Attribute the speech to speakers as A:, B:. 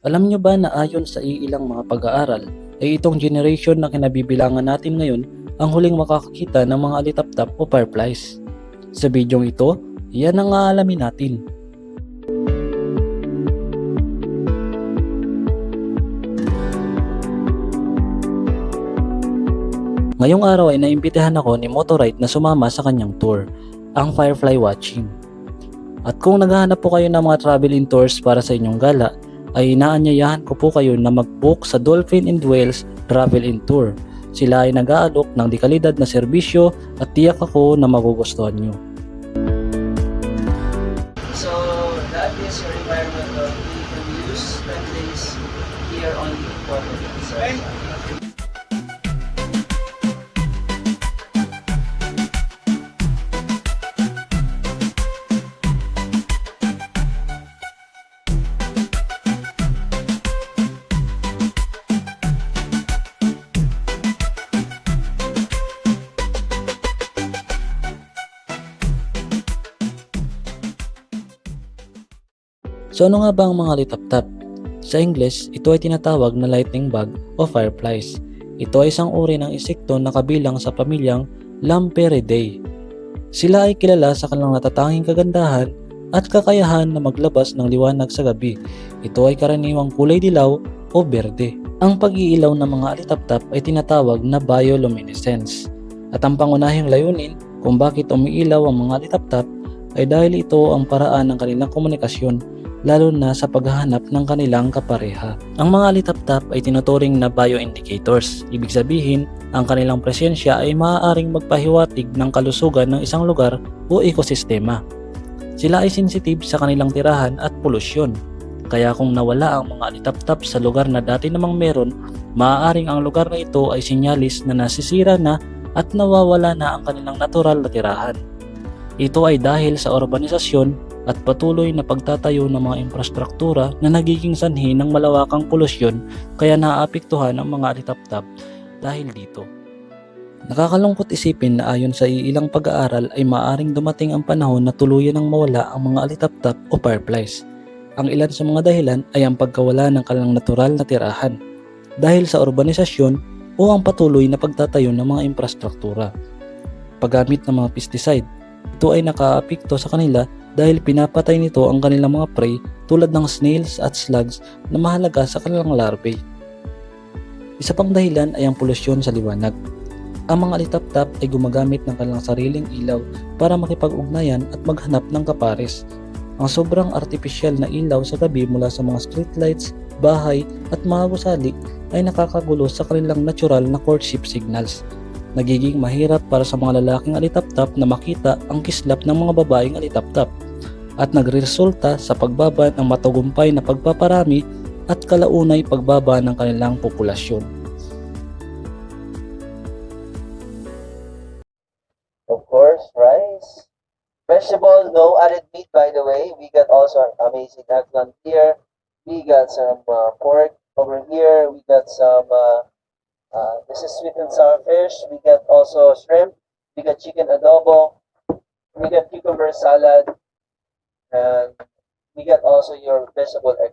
A: Alam nyo ba na ayon sa iilang mga pag-aaral, ay itong generation na kinabibilangan natin ngayon ang huling makakakita ng mga alitaptap o fireflies? Sa bidyong ito, yan ang aalamin natin. Ngayong araw ay naimbitahan ako ni Motorite na sumama sa kanyang tour, ang Firefly Watching. At kung naghahanap po kayo ng mga traveling tours para sa inyong gala, ay inaanyayahan ko po kayo na mag-book sa Dolphin and Whales Travel and Tour. Sila ay nag-aalok ng dekalidad na serbisyo at tiyak ako na magugustuhan nyo.
B: So that is your environmental. Use 10 days here on water. So,
A: So ano nga ba ang mga litaptap? Sa English, ito ay tinatawag na lightning bug o fireflies. Ito ay isang uri ng insekto na kabilang sa pamilyang Lamperidae. Sila ay kilala sa kanilang natatanging kagandahan at kakayahan na maglabas ng liwanag sa gabi. Ito ay karaniwang kulay dilaw o berde. Ang pag-iilaw ng mga alitaptap ay tinatawag na bioluminescence. At ang pangunahing layunin kung bakit umiilaw ang mga alitaptap ay dahil ito ang paraan ng kanilang komunikasyon lalo na sa paghahanap ng kanilang kapareha. Ang mga alitaptap ay tinuturing na bioindicators. Ibig sabihin, ang kanilang presensya ay maaaring magpahiwatig ng kalusugan ng isang lugar o ekosistema. Sila ay sensitive sa kanilang tirahan at polusyon. Kaya kung nawala ang mga alitaptap sa lugar na dati namang meron, maaaring ang lugar na ito ay sinyalis na nasisira na at nawawala na ang kanilang natural na tirahan. Ito ay dahil sa urbanisasyon at patuloy na pagtatayo ng mga infrastruktura na nagiging sanhi ng malawakang polusyon kaya naaapektuhan ang mga alitaptap dahil dito. Nakakalungkot isipin na ayon sa ilang pag-aaral ay maaring dumating ang panahon na tuluyan ng mawala ang mga alitaptap o fireflies. Ang ilan sa mga dahilan ay ang pagkawala ng kanilang natural na tirahan dahil sa urbanisasyon o ang patuloy na pagtatayo ng mga infrastruktura. Paggamit ng mga pesticide, ito ay nakaapekto sa kanila dahil pinapatay nito ang kanilang mga prey tulad ng snails at slugs na mahalaga sa kanilang larvae. Isa pang dahilan ay ang polusyon sa liwanag. Ang mga alitaptap ay gumagamit ng kanilang sariling ilaw para makipag-ugnayan at maghanap ng kapares. Ang sobrang artipisyal na ilaw sa gabi mula sa mga streetlights, bahay at mga gusali ay nakakagulo sa kanilang natural na courtship signals nagiging mahirap para sa mga lalaking alitaptap na makita ang kislap ng mga babaeng alitaptap at nagresulta sa pagbaba ng matagumpay na pagpaparami at kalaunay pagbaba ng kanilang populasyon.
B: of course, rice. Vegetables, no added meat, by the way. We got also an amazing eggplant here. We got some uh, pork over here. We got some, uh, uh, this is sweet and sour fish. We got also shrimp. We got chicken adobo. We got cucumber salad. And we got also your vegetable egg.